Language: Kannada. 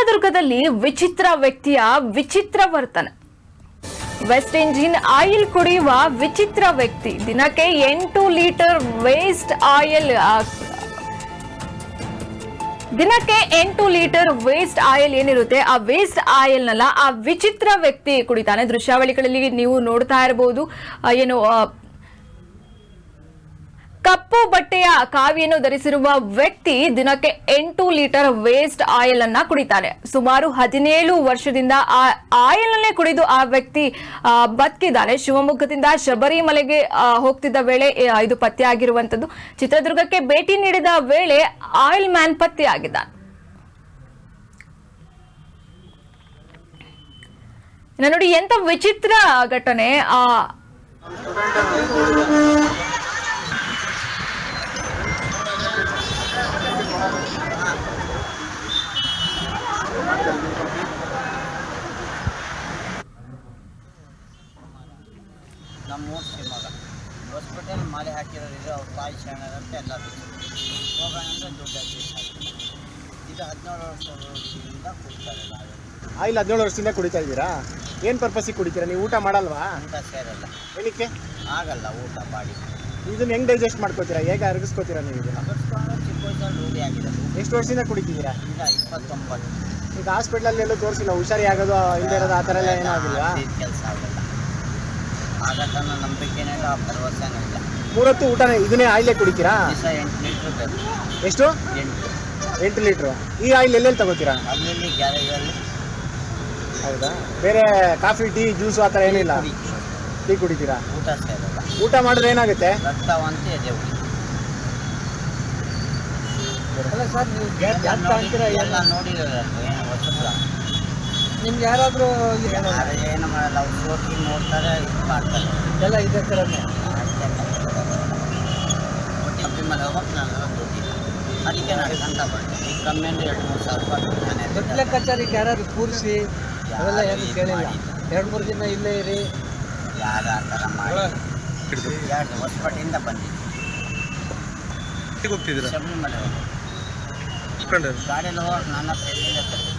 ಚಿತ್ರದುರ್ಗದಲ್ಲಿ ವಿಚಿತ್ರ ವ್ಯಕ್ತಿಯ ವಿಚಿತ್ರ ವರ್ತನೆ. ವೆಸ್ಟ್ ಇಂಜಿನ್ ಆಯಿಲ್ ಕುಡಿಯುವ ವಿಚಿತ್ರ ವ್ಯಕ್ತಿ. ದಿನಕ್ಕೆ ಎಂಟು ಲೀಟರ್ ವೇಸ್ಟ್ ಆಯಿಲ್ ದಿನಕ್ಕೆ ಎಂಟು ಲೀಟರ್ ವೇಸ್ಟ್ ಆಯಿಲ್ ಏನಿರುತ್ತೆ, ಆ ವೇಸ್ಟ್ ಆಯಿಲ್ ನಲ್ಲ ಆ ವಿಚಿತ್ರ ವ್ಯಕ್ತಿ ಕುಡಿತಾನೆ. ದೃಶ್ಯಾವಳಿಗಳಲ್ಲಿ ನೀವು ನೋಡ್ತಾ ಇರಬಹುದು ಏನು ಕಪ್ಪು ಬಟ್ಟೆಯ ಕಾವಿಯನ್ನು ಧರಿಸಿರುವ ವ್ಯಕ್ತಿ ದಿನಕ್ಕೆ ಎಂಟು ಲೀಟರ್ ವೇಸ್ಟ್ ಆಯಿಲ್ ಅನ್ನ ಕುಡಿತಾನೆ. ಸುಮಾರು ಹದಿನೇಳು ವರ್ಷದಿಂದ ಆ ಆಯಿಲ್ ಅನ್ನೇ ಕುಡಿದು ಆ ವ್ಯಕ್ತಿ ಬದುಕಿದ್ದಾನೆ. ಶಿವಮೊಗ್ಗದಿಂದ ಶಬರಿಮಲೆಗೆ ಹೋಗ್ತಿದ್ದ ವೇಳೆ ಇದು ಪತ್ತೆಯಾಗಿರುವಂತದ್ದು ಚಿತ್ರದುರ್ಗಕ್ಕೆ ಭೇಟಿ ನೀಡಿದ ವೇಳೆ ಆಯಿಲ್ ಮ್ಯಾನ್ ಪತ್ತೆಯಾಗಿದ್ದಾನೆ. ನೋಡಿ ಎಂತ ವಿಚಿತ್ರ ಘಟನೆ. ಆ ನಮ್ಮೂರು ಶಿವಮೊಗ್ಗ. ಹಾಸ್ಪಿಟಲ್ ಮಾಲೆ ಹಾಕಿರೋರಿದ್ರು ಅವ್ರ ತಾಯಿ ಶರಣರಂತೆ ಎಲ್ಲ ಹೋಗೋಣ ಅಂದರೆ ದುಡ್ಡು ಇದು ಹದಿನೇಳು ವರ್ಷದಿಂದ ಕುಡಿತಾರೆ ಆ ಆಯಿಲ್ ಹದಿನೇಳು ವರ್ಷದಿಂದ ಕುಡಿತಾ ಇದ್ದೀರಾ? ಏನು ಪರ್ಪಸಿಗೆ ಕುಡಿತೀರಾ? ನೀವು ಊಟ ಮಾಡಲ್ವಾ? ಅಂತ ಸೇರಲ್ಲ. ಏನಕ್ಕೆ? ಆಗಲ್ಲ ಊಟ ಬಾಡಿ ಇದನ್ನ ಹೆಂಗೆ ಡೈಜೆಸ್ಟ್ ಮಾಡ್ಕೋತೀರಾ? ಹೇಗೆ ಅರಗಿಸ್ಕೋತೀರಾ ನೀವು ಇದನ್ನ? ಅಗಸ್ಕೊಂಡು ಚಿಕ್ಕ ವಯಸ್ಸಲ್ಲಿ ರೂಢಿ ಆಗಿದೆ. ಎಷ್ಟು ವರ್ಷದಿಂದ ಕುಡಿತಿದ್ದೀರಾ? ಈಗ ಇಪ್ಪತ್ತೊಂಬತ್ತು. ಈಗ ಹಾಸ್ಪಿಟ್ಲಲ್ಲಿ ಎಲ್ಲೂ ತೋರಿಸಿಲ್ಲ. ಹುಷಾರಿ ಆಗೋದು ಇಲ್ಲದೆ ಇರೋದು ಆ ಥರ ಎಲ್ಲ ಏನೂ ಕೆಲಸ ಆಗಲ್ಲ. ಆಗತ್ತನ್ನೋ ನಂಬಿಕೆನೇ ಇಲ್ಲ ಭರವಸೆನೂ ಇಲ್ಲ. ಮೂರೊತ್ತು ಊಟನೇ ಇದನ್ನೇ ಆಯಿಲೇ ಕುಡಿತೀರಾ? ದಿವಸ ಎಂಟು ಲೀಟ್ರ್ ಬೇಕು. ಎಷ್ಟು? ಎಂಟು. ಎಂಟು ಲೀಟ್ರು. ಈ ಆಯಿಲ್ ಎಲ್ಲೆಲ್ಲಿ ತಗೋತೀರಾ? ಗ್ಯಾರೇಜಲ್ಲಿ. ಹೌದಾ? ಬೇರೆ ಕಾಫಿ ಟೀ ಜ್ಯೂಸು ಆ ಥರ ಏನಿಲ್ಲ. ಟೀ ಕುಡಿತೀರಾ? ಊಟ ಸೇರಲ್ಲ ಊಟ ಮಾಡಿದ್ರೆ ಏನಾಗುತ್ತೆ? ರಕ್ತವಂತ ಎದೆ ಉಳಿ ಅಲ್ಲ ಸರ್ ನೀವು ಎಲ್ಲ ಜಾಸ್ತಿ ನೋಡಿ- ಅಂತೀರಾ ಎಲ್ಲ ನೋಡಿರಲ್ಲ ಏನು ಹೊಸಬ್ರ ನಿಮ್ಗೆ ಯಾರಾದರೂ ಯಾರು ಏನು ಮಾಡಲ್ಲ ಅವ್ರು ನೋಡ್ತಾರೆ ಇದು ಮಾಡ್ತಾರೆ. ಎಲ್ಲ ಇದೇ ಥರನೇ? ಕಮ್ಮಿ ಮೇಲೆ ಹೋಗೋಕೆ ನಾನು ದುಡ್ಡಿಲ್ಲ ಅದಕ್ಕೆ ನಾನು ಅಂತ ಬರ್ತೀನಿ ಈಗ ಕಮ್ಮಿ ಅಂದ್ರೆ ಎರಡು ಮೂರು ಸಾವಿರ ರೂಪಾಯಿ ದೊಡ್ಡ ನಾನೇ ಲೆಕ್ಕಾಚಾರಕ್ಕೆ ಯಾರಾದ್ರು ಕೂರಿಸಿ? ಅವೆಲ್ಲ ಏನು ಕೇಳಿಲ್ಲ. ಎರಡು ಮೂರು ದಿನ ಇಲ್ಲೇ ಇರಿ. ಯಾರು ಆ ಥರ ಮಾಡಿ ಎರಡು ಹೊಸಪಟ್ಟಿಂದ ಬಂದಿದ್ದೆ. ಹೋಗ್ತಿದ್ದೀರಾ? ಶಬರಿಮಲೆ ಹೋಗೋದು. ಗಾಡಿಯಲ್ಲಿ ಹೋಗಿ ನನ್ನ ತರ್ಬೇಕು?